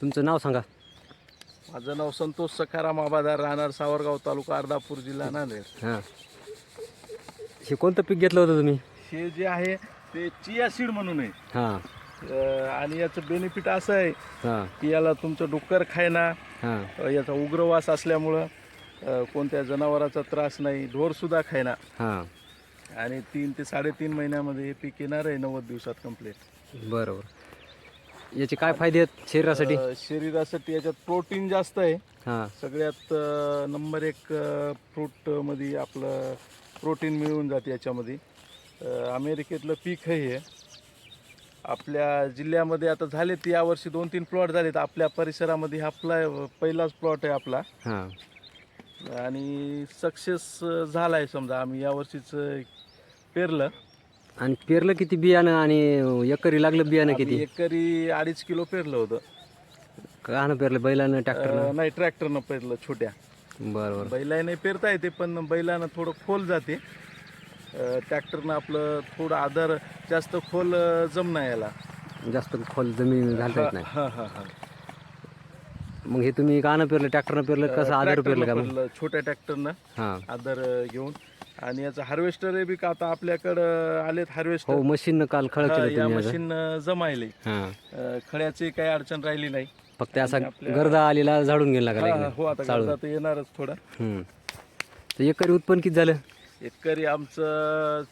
तुमचं नाव सांगा. माझं नाव संतोष सखाराम आबादार राहणार सावरगाव तालुका अर्धापूर जिल्हा नांदेड. हां. हे कोणतं पीक घेतलं होतं तुम्ही? हे जे आहे ते चिया सीड म्हणून आहे. हां. अं, आणि याचं बेनिफिट असं आहे हां. की याला तुमचं डुक्कर खायना हां. अं, याचा उग्रवास असल्यामुळं अं, कोणत्या जनावराचा त्रास नाही ढोरसुद्धा खायना. हां. आणि तीन ते साडेतीन महिन्यामध्ये हे पीक येणार आहे नव्वद दिवसात कंप्लीट बरोबर. याचे काय फायदे आहेत शरीरासाठी? शरीरासाठी याच्यात प्रोटीन जास्त आहे. हां. सगळ्यात अं, नंबर एक फ्रूटमध्ये आपलं प्रोटीन मिळून जाते याच्यामध्ये. अं, अमेरिकेतलं पीक आहे हे. आपल्या जिल्ह्यामध्ये आता झालेत यावर्षी दोन तीन प्लॉट झालेत. आपल्या परिसरामध्ये हा प्ला पहिलाच प्लॉट आहे आपला. हां. आणि सक्सेस झाला आहे समजा. आम्ही यावर्षीच पेरलं. आणि पेरलं किती बियाणं आणि एकरी लागलं बियाणं किती? एकरी अडीच किलो पेरलं होतं. कानं पेरलं बैलानं ट्रॅक्टरनं? अं, नाही ट्रॅक्टरनं पेरलं छोट्या. बरोबर बैलाने पेरता येते पण बैलानं थोडं खोल जाते. अं, ट्रॅक्टरनं आपलं थोडं आधार जास्त खोल अं, जमना याला. जास्त खोल जमीन घालता येत नाही. हा हा हा मग हे तुम्ही कानं पेरलं ट्रॅक्टरनं पेरलं कसं आदर पेरलं का मग? पेरलं, छोट्या ट्रॅक्टरनं हां. आधार अं, घेऊन. आणि याचं हार्वेस्टर बी का आता आपल्याकडं आलेत हो हार्वेस्टर मशीननं काल खळ केलं या तुम्ही याचं. मशीन जमायले. हां. अं, खळ्याची काही अडचण राहिली नाही. फक्त असा गर्दा आलेला झाडून गेला हा, हो आता. गर्दा तर येणारच थोडं. हम्म. तर एकरी उत्पन्न किती झालं? एकरी आमचं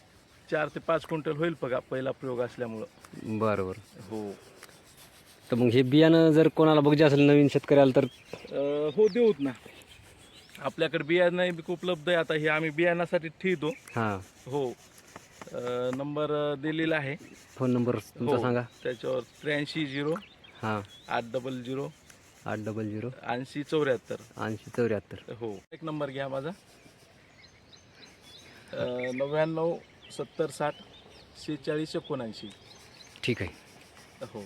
चार ते पाच क्विंटल होईल बघा पहिला प्रयोग असल्यामुळं. बरोबर. हो. तर मग हे बियाणं जर कोणाला बघजे असेल नवीन शेतकऱ्याला तर? अं, हो देऊत ना. आपल्याकडे बियाणं बी उपलब्ध आहे. आता हे आम्ही बियाणासाठी ठेवतो. हां. हो. अं, नंबर दिलेला आहे. फोन नंबर तुमचा हो. सांगा. त्याच्यावर त्र्याऐंशी झिरो हां. आठ डबल झिरो आठ डबल झिरो. ऐंशी चौऱ्याहत्तर. ऐंशी चौऱ्याहत्तर. हो. एक नंबर घ्या माझा. अं, नव्याण्णव सत्तर साठ शेहेचाळीस एकोणऐंशी. ठीक आहे. हो.